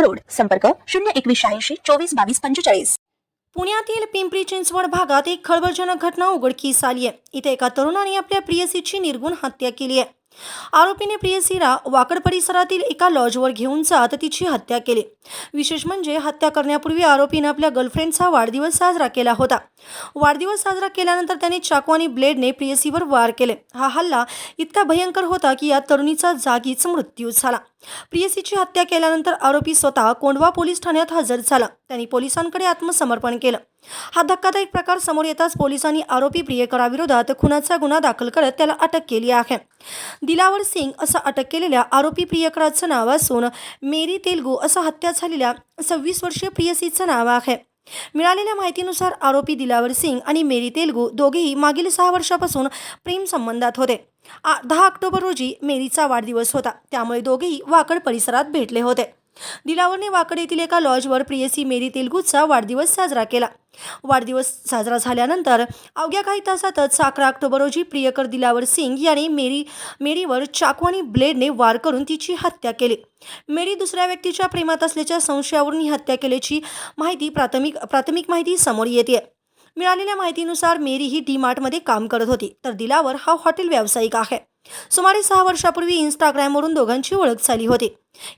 road. संपर्क शून्य एकवीस शहाऐंशी चोवीस बावीस पंचेचाळीस. पुण्यातील पिंपरी चिंचवड भागात एक खळबळजनक घटना उघडकीस आली आहे. इथे एका तरुणाने आपल्या प्रियसीची निर्गुण हत्या केली आहे. आरोपीने प्रियसीला वाकड परिसरातील एका लॉजवर घेऊन जात तिची हत्या केली. विशेष म्हणजे हत्या करण्यापूर्वी आरोपीने आपल्या गर्लफ्रेंडचा वाढदिवस साजरा केला होता. वाढदिवस साजरा केल्यानंतर त्याने चाकू आणि ब्लेडने प्रियसीवर वार केले. हा हल्ला इतका भयंकर होता की या तरुणीचा जागीच मृत्यू झाला. प्रियसीची हत्या केल्यानंतर आरोपी स्वतः कोंडवा पोलीस ठाण्यात हजर झाला. त्यांनी पोलिसांकडे आत्मसमर्पण केलं. हा धक्कादायक प्रकार समोर येताच पोलिसांनी आरोपी प्रियकराविरोधात खुनाचा गुन्हा दाखल करत त्याला अटक केली आहे. दिलावर सिंग असं अटक केलेल्या आरोपी प्रियकराचं नाव असून मेरी तेलगू असं हत्या झालेल्या सव्वीस वर्षीय प्रियसीचं नाव आहे. मिळालेल्या माहितीनुसार आरोपी दिलावर सिंग आणि मेरी तेलगू दोघेही मागील सहा वर्षापासून प्रेम संबंधात होते. आ दहा ऑक्टोबर रोजी मेरीचा वाढदिवस होता. त्यामुळे दोघेही वाकड परिसरात भेटले होते. दिलावरने वाकड येथील एका लॉजवर प्रियसी मेरी तेलगुचा वाढदिवस साजरा केला. वाढदिवस साजरा झाल्यानंतर अवघ्या काही तासातच अकरा ऑक्टोबर रोजी प्रियकर दिलावर सिंग याने मेरी मेरीवर चाकू आणि ब्लेडने वार करून तिची हत्या केली. मेरी दुसऱ्या व्यक्तीच्या प्रेमात असल्याच्या संशयावरून ही हत्या केल्याची माहिती प्राथमिक प्राथमिक माहिती समोर येते मिळालेल्या माहितीनुसार मेरी ही डी मार्टमध्ये काम करत होती तर दिलावर हा हॉटेल व्यावसायिक आहे. सुमारे सहा वर्षापूर्वी इंस्टाग्रामवरून दोघांची ओळख झाली होती.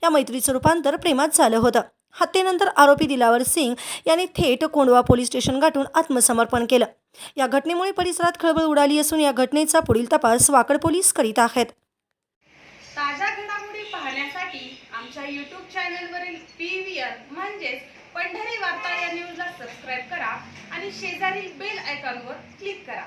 या मैत्रीचं रूपांतर प्रेमात झालं होतं. हत्येनंतर आरोपी दिलावर सिंग यांनी थेट कोंडवा पोलीस स्टेशन गाठून आत्मसमर्पण केलं. या घटनेमुळे परिसरात खळबळ उडाली असून या घटनेचा पुढील तपास वाकड पोलीस करीत आहेत. ताज्या घडामोडी पाहण्यासाठी आमच्या यूट्यूब चॅनलवरील पी व्ही आर म्हणजेच पंढरी वार्ता या न्यूजला सबस्क्राईब करा आणि शेजारील बेल आयकॉनवर क्लिक करा.